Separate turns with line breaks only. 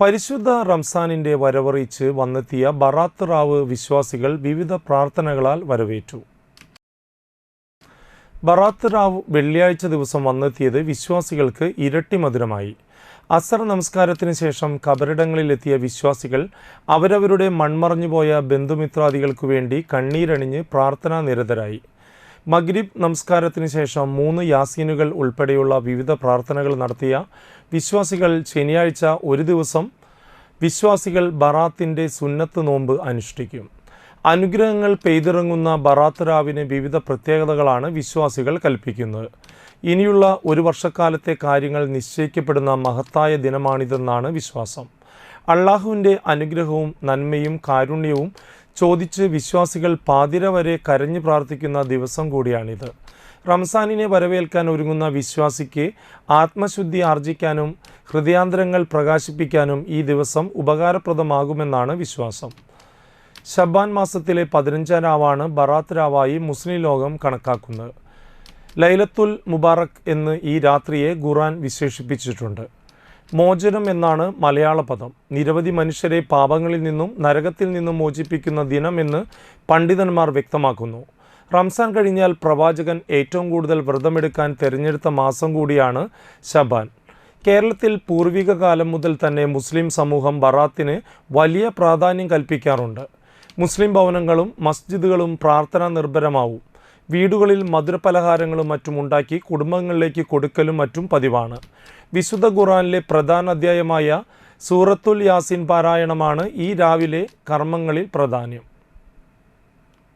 പരിശുദ്ധ റംസാനിന്റെ വരവറിയിച്ച് വന്നെത്തിയ ബറാത്ത് റാവ് വിശ്വാസികൾ വിവിധ പ്രാർത്ഥനകളാൽ വരവേറ്റു. ബറാത്ത് റാവ് വെള്ളിയാഴ്ച ദിവസം വന്നെത്തിയത് വിശ്വാസികൾക്ക് ഇരട്ടി മധുരമായി. അസർ നമസ്കാരത്തിന് ശേഷം കബറിടങ്ങളിലെത്തിയ വിശ്വാസികൾ അവരവരുടെ മൺമറഞ്ഞുപോയ ബന്ധുമിത്രാദികൾക്കു വേണ്ടി കണ്ണീരണിഞ്ഞ് പ്രാർത്ഥനാ നിരതരായി. മഗ്രിബ് നമസ്കാരത്തിന് ശേഷം മൂന്ന് യാസീനുകൾ ഉൾപ്പെടെയുള്ള വിവിധ പ്രാർത്ഥനകൾ നടത്തിയ വിശ്വാസികൾ ശനിയാഴ്ച ഒരു ദിവസം വിശ്വാസികൾ ബറാത്തിന്റെ സുന്നത്ത് നോമ്പ് അനുഷ്ഠിക്കും. അനുഗ്രഹങ്ങൾ പെയ്തിറങ്ങുന്ന ബറാത്ത് രാവിന് വിവിധ പ്രത്യേകതകളാണ് വിശ്വാസികൾ കൽപ്പിക്കുന്നത്. ഇനിയുള്ള ഒരു വർഷക്കാലത്തെ കാര്യങ്ങൾ നിശ്ചയിക്കപ്പെടുന്ന മഹത്തായ ദിനമാണിതെന്നാണ് വിശ്വാസം. അള്ളാഹുവിന്റെ അനുഗ്രഹവും നന്മയും കാരുണ്യവും ചോദിച്ച് വിശ്വാസികൾ പാതിര വരെ കരഞ്ഞു പ്രാർത്ഥിക്കുന്ന ദിവസം കൂടിയാണിത്. റംസാനിനെ വരവേൽക്കാൻ ഒരുങ്ങുന്ന വിശ്വാസിക്ക് ആത്മശുദ്ധി ആർജിക്കാനും ഹൃദയാന്തരങ്ങൾ പ്രകാശിപ്പിക്കാനും ഈ ദിവസം ഉപകാരപ്രദമാകുമെന്നാണ് വിശ്വാസം. ഷബാൻ മാസത്തിലെ പതിനഞ്ചാം രാവാണ് ബറാത്ത് രാവായി മുസ്ലിം ലോകം കണക്കാക്കുന്നത്. ലൈലത്തുൽ മുബാറക് എന്ന് ഈ രാത്രിയെ ഖുറാൻ വിശേഷിപ്പിച്ചിട്ടുണ്ട്. മോചനം എന്നാണ് മലയാള പദം. നിരവധി മനുഷ്യരെ പാപങ്ങളിൽ നിന്നും നരകത്തിൽ നിന്നും മോചിപ്പിക്കുന്ന ദിനമെന്ന് പണ്ഡിതന്മാർ വ്യക്തമാക്കുന്നു. റംസാൻ കഴിഞ്ഞാൽ പ്രവാചകൻ ഏറ്റവും കൂടുതൽ വ്രതമെടുക്കാൻ തിരഞ്ഞെടുത്ത മാസം കൂടിയാണ് ശബാൻ. കേരളത്തിൽ പൂർവിക കാലം മുതൽ തന്നെ മുസ്ലിം സമൂഹം ബറാത്തിന് വലിയ പ്രാധാന്യം കൽപ്പിക്കാറുണ്ട്. മുസ്ലിം ഭവനങ്ങളും മസ്ജിദുകളും പ്രാർത്ഥനാ നിർഭരമാവും. വീടുകളിൽ മധുരപലഹാരങ്ങളും മറ്റും ഉണ്ടാക്കി കുടുംബങ്ങളിലേക്ക് കൊടുക്കലും മറ്റും പതിവാണ്. വിശുദ്ധ ഖുറാനിലെ പ്രധാന അധ്യായമായ സൂറത്തുൽ യാസിൻ പാരായണമാണ് ഈ രാവിലെ കർമ്മങ്ങളിൽ പ്രധാനം